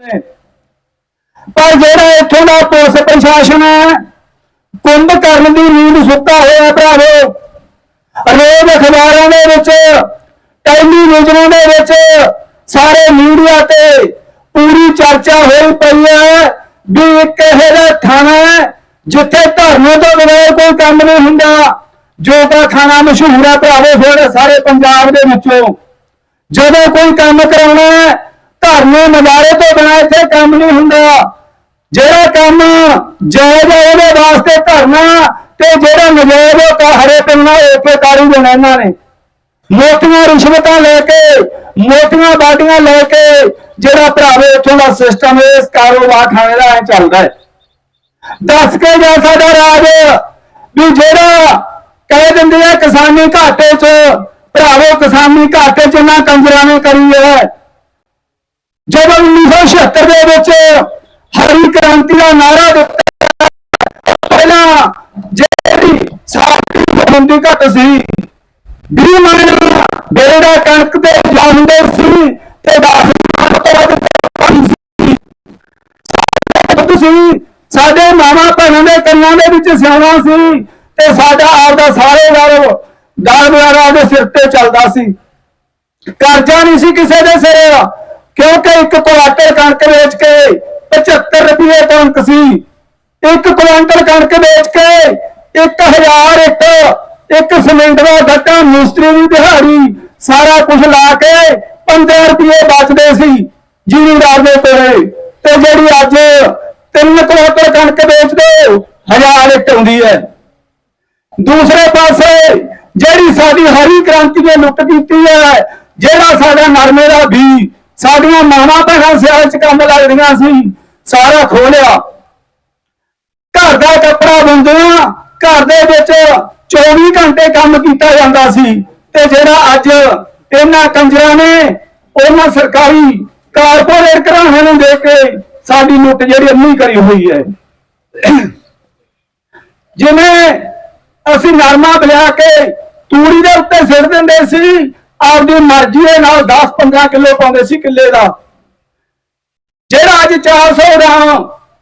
ਪਰ ਜਿਹੜਾ ਇੱਥੋਂ ਦਾ ਪੁਲਿਸ ਪ੍ਰਸ਼ਾਸਨ ਹੈ, ਕੁੰਭ ਕਰਨ ਦੀ ਨੀਂਦ ਸੁੱਤਾ ਹੋਇਆ ਭਰਾਵੋ। ਰੋਜ਼ ਅਖਬਾਰਾਂ ਦੇ ਵਿੱਚ, ਟੈਲੀਵਿਜ਼ਨਾਂ ਦੇ ਵਿੱਚ ਸਾਰੇ ਮੀਡੀਆ ਤੇ ਪੂਰੀ ਚਰਚਾ ਹੋਈ ਪਈ ਹੈ ਵੀ ਇੱਕ ਇਹੋ ਜਿਹਾ ਥਾਣਾ ਜਿੱਥੇ ਧਰਨੇ ਤੋਂ ਬਗੈਰ ਕੋਈ ਕੰਮ ਨਹੀਂ ਹੁੰਦਾ, ਜੋ ਦਾ ਥਾਣਾ ਮਸ਼ਹੂਰ ਹੈ ਭਰਾਵੋ, ਫਿਰ ਸਾਰੇ ਪੰਜਾਬ ਦੇ ਵਿੱਚੋਂ। ਜਦੋਂ ਕੋਈ ਕੰਮ ਕਰਾਉਣਾ ਹੈ ਧਰਨੇ ਨਜ਼ਾਰੇ ਤੋਂ ਬਿਨਾਂ ਇੱਥੇ ਕੰਮ ਨਹੀਂ ਹੁੰਦਾ। ਜਿਹੜਾ ਕੰਮ ਜਾਇਜ਼ ਹੈ ਉਹਦੇ ਵਾਸਤੇ ਧਰਨਾ ਤੇ ਜਿਹੜਾ ਨਜਾਇਜ਼ ਉਹ ਕਾ ਹਰੇ ਪਿੰਨਾ ਓਕੇ ਤਾਰੀ ਦੇਣਾ ਇਹਨਾਂ ਨੇ। ਮੋਟੀਆਂ ਰਿਸ਼ਵਤਾਂ ਲੈ ਕੇ ਮੋਟੀਆਂ ਬਾਟੀਆਂ ਲੈ ਕੇ ਜਿਹੜਾ ਭਰਾਵੇ ਇੱਥੋਂ ਦਾ ਸਿਸਟਮ ਇਸ ਕਾਰੋਬਾਰ ਖਾਣੇ ਦਾ ਐ ਚੱਲਦਾ ਹੈ। ਦੱਸ ਕੇ ਜਾ ਸਾਡਾ ਰਾਜ ਵੀ ਜਿਹੜਾ ਕਹਿ ਦਿੰਦੇ ਆ ਕਿਸਾਨੀ ਘਾਟੇ 'ਚ, ਭਰਾਵੋ ਕਿਸਾਨੀ ਘਾਟੇ 'ਚ ਨਾ ਕੰਜਰਾਂ ਨੇ ਕਰੀ ਹੈ। ਜਦੋਂ 1976 ਦੇ ਵਿੱਚ ਹਰੀ ਕ੍ਰਾਂਤੀ ਦਾ ਨਾਰਾ ਦਿੱਤਾ ਪਹਿਲਾਂ ਜਿਹੜੀ ਸਾਡੀ ਬੰਦੀ ਘਟ ਸੀ, ਵੀਹ ਮਨ ਬੇੜਾ ਕਣਕ ਦੇ ਜਾਂਦੇ ਸੀ ਤੇ ਦਸ ਮਣ ਤੋਂ ਵੱਧ ਪਾਣੀ ਸੀ। ਸਾਡੇ ਮਾਮਾ ਭੈਣਾਂ ਦੇ ਕੰਨਾਂ ਦੇ ਵਿੱਚ ਸਿਆਣਾ ਸੀ ਤੇ ਸਾਡਾ ਆਪਦਾ ਸਾਰੇ ਗਰ ਗਰਵਾਰਾ ਦੇ ਸਿਰ ਤੇ ਚੱਲਦਾ ਸੀ। ਕਰਜ਼ਾ ਨਹੀਂ ਸੀ ਕਿਸੇ ਦੇ ਸਿਰ। ਕਿਉਂਕਿ ਇੱਕ ਕੁਆਟਰ ਕਣਕ ਵੇਚ ਕੇ 75 ਰੁਪਏ ਕਣਕ ਸੀ। ਇੱਕ ਕੁਆਂਟਲ ਕਣਕ ਵੇਚ ਕੇ 1000 ਇੱਕ ਇੱਕ ਸਿਲੰਡਰ ਦਾ ਗੱਟਾ, ਮਿਸਤਰੀ ਦੀ ਦਿਹਾੜੀ, ਸਾਰਾ ਕੁਝ ਲਾ ਕੇ 15 ਰੁਪਏ ਬਚਦੇ ਸੀ ਜ਼ਿਮੀਂਦਾਰ ਦੇ ਕੋਲੇ। ਤੇ ਜਿਹੜੀ ਅੱਜ ਤਿੰਨ ਕੁਆਂਟਲ ਕਣਕ ਵੇਚਦੇ, ਹਜ਼ਾਰ ਇੱਕ ਆਉਂਦੀ ਹੈ। ਦੂਸਰੇ ਪਾਸੇ ਜਿਹੜੀ ਸਾਡੀ ਹਰੀ ਕ੍ਰਾਂਤੀ ਨੇ ਲੁੱਟ ਕੀਤੀ ਹੈ, ਜਿਹੜਾ ਸਾਡਾ ਨਰਮੇ ਦਾ ਬੀ ਸਾਡੀਆਂ ਮਾਵਾਂ ਭੈਣਾਂ ਸਿਆਲ ਚ ਕੰਮ ਲੱਗਦੀਆਂ ਸੀ, ਸਾਰਾ ਖੋਲਿਆ ਘਰ ਦਾ ਕੱਪੜਾ ਬੁੰਦਿਆਂ ਘਰ ਦੇ ਵਿੱਚ 24 ਘੰਟੇ ਕੰਮ ਕੀਤਾ ਜਾਂਦਾ ਸੀ ਤੇ ਜਿਹੜਾ ਅੱਜ ਇਹਨਾਂ ਕੰਜਰਾਂ ਨੇ ਉਹਨਾਂ ਸਰਕਾਰੀ ਕਾਰਪੋਰੇਟ ਘਰਾਣਿਆਂ ਨੂੰ ਦੇ ਕੇ ਸਾਡੀ ਲੁੱਟ ਜਿਹੜੀ ਅੰਨੀ ਕਰੀ ਹੋਈ ਹੈ। ਜਿਵੇਂ ਅਸੀਂ ਨਰਮਾ ਬਲਿਆ ਕੇ ਤੂੜੀ ਦੇ ਉੱਤੇ ਸਿੱਟ ਦਿੰਦੇ ਸੀ ਆਪਦੀ ਮਰਜ਼ੀ ਦੇ ਨਾਲ 10-15 ਕਿਲੋ ਪਾਉਂਦੇ ਸੀ ਕਿੱਲੇ ਦਾ। ਜਿਹੜਾ ਅੱਜ 400 ਦਾ,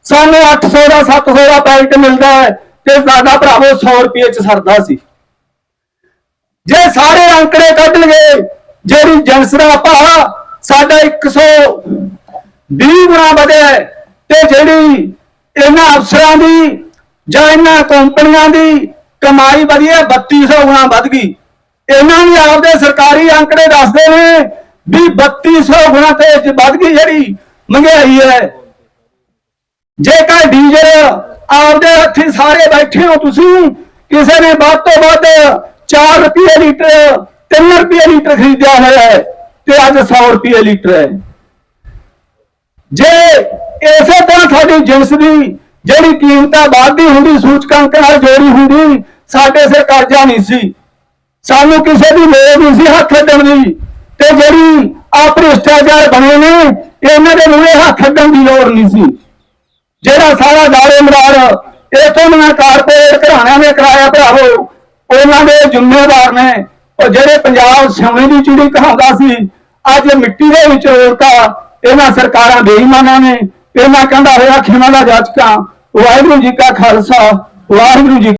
ਸਾਨੂੰ 800 ਦਾ 700 ਦਾ ਪੈਕਟ ਮਿਲਦਾ ਹੈ ਤੇ ਸਾਡਾ ਭਰਾਵੋ 100 ਰੁਪਏ ਚ ਸਰਦਾ ਸੀ। ਜੇ ਸਾਰੇ ਅੰਕੜੇ ਕੱਢ ਲਗੇ ਜਿਹੜੀ ਜਨਸ ਦਾ ਭਾਅ ਸਾਡਾ 120 ਗੁਣਾ ਵਧਿਆ ਤੇ ਜਿਹੜੀ ਇਹਨਾਂ ਅਫਸਰਾਂ ਦੀ ਜਾਂ ਇਹਨਾਂ ਕੰਪਨੀਆਂ ਦੀ ਕਮਾਈ ਵਧੀ ਹੈ 3200 ਗੁਣਾ ਵੱਧ ਗਈ। ਇਹਨਾਂ ਨੇ ਆਪਦੇ ਸਰਕਾਰੀ ਅੰਕੜੇ ਦੱਸਦੇ ਨੇ ਵੀ 3200 ਗੁਣਾ ਤੇ ਵੱਧ ਗਈ ਜਿਹੜੀ ਮਹਿੰਗਾਈ ਹੈ। ਜੇਕਰ ਡੀਜ਼ਲ ਆਪਦੇ ਹੱਥੀ ਸਾਰੇ ਬੈਠੇ ਹੋ ਤੁਸੀਂ, ਕਿਸੇ ਨੇ ਵੱਧ ਤੋਂ ਵੱਧ 4 ਰੁਪਏ ਲੀਟਰ 3 ਰੁਪਏ ਲੀਟਰ ਖਰੀਦਿਆ ਹੋਇਆ ਹੈ ਤੇ ਅੱਜ 100 ਰੁਪਏ ਲੀਟਰ ਹੈ। ਜੇ ਇਸੇ ਤਰ੍ਹਾਂ ਸਾਡੀ ਜਿੰਸ ਦੀ ਜਿਹੜੀ ਕੀਮਤਾਂ ਵੱਧਦੀ ਹੁੰਦੀ, ਸੂਚਕਾਂਕ ਨਾਲ ਜੋੜੀ ਹੁੰਦੀ, ਸਾਡੇ ਸਿਰ ਕਰਜ਼ਾ ਨਹੀਂ ਸੀ। ਸਾਨੂੰ ਕਿਸੇ ਦੀ ਲੋੜ ਨਹੀਂ ਸੀ ਹੱਥ ਅੱਡਣ ਦੀ। ਤੇ ਜਿਹੜੀ ਆ ਭ੍ਰਿਸ਼ਟਾਚਾਰ ਬਣੇ ਨੇ, ਇਹਨਾਂ ਦੇ ਮੂਹਰੇ ਹੱਥ ਅੱਡਣ ਦੀ ਲੋੜ ਨਹੀਂ ਸੀ। ਜਿਹੜਾ ਸਾਰਾ ਦਾਰੇ ਮਰਾਰ ਇਥੋਂ ਦੀਆਂ ਕਾਰਪੋਰੇਟ ਘਰਾਣਿਆਂ ਨੇ ਕਰਾਇਆ ਭਰਾਵੋ, ਉਹਨਾਂ ਦੇ ਜ਼ਿੰਮੇਵਾਰ ਨੇ। ਉਹ ਜਿਹੜੇ ਪੰਜਾਬ ਸੋਨੇ ਦੀ ਚਿੜੀ ਕਹਾਉਂਦਾ ਸੀ, ਅੱਜ ਮਿੱਟੀ ਦੇ ਵਿੱਚ ਰੋਲਤਾ ਇਹਨਾਂ ਸਰਕਾਰਾਂ ਬੇਈਮਾਨਾਂ ਨੇ। ਇਹਨਾਂ ਕਹਿੰਦਾ ਹੋਇਆ, ਖਿਮਾ ਦਾ ਜਾਚਕਾ, ਵਾਹਿਗੁਰੂ ਜੀ ਕਾ ਖਾਲਸਾ, ਵਾਹਿਗੁਰੂ ਜੀ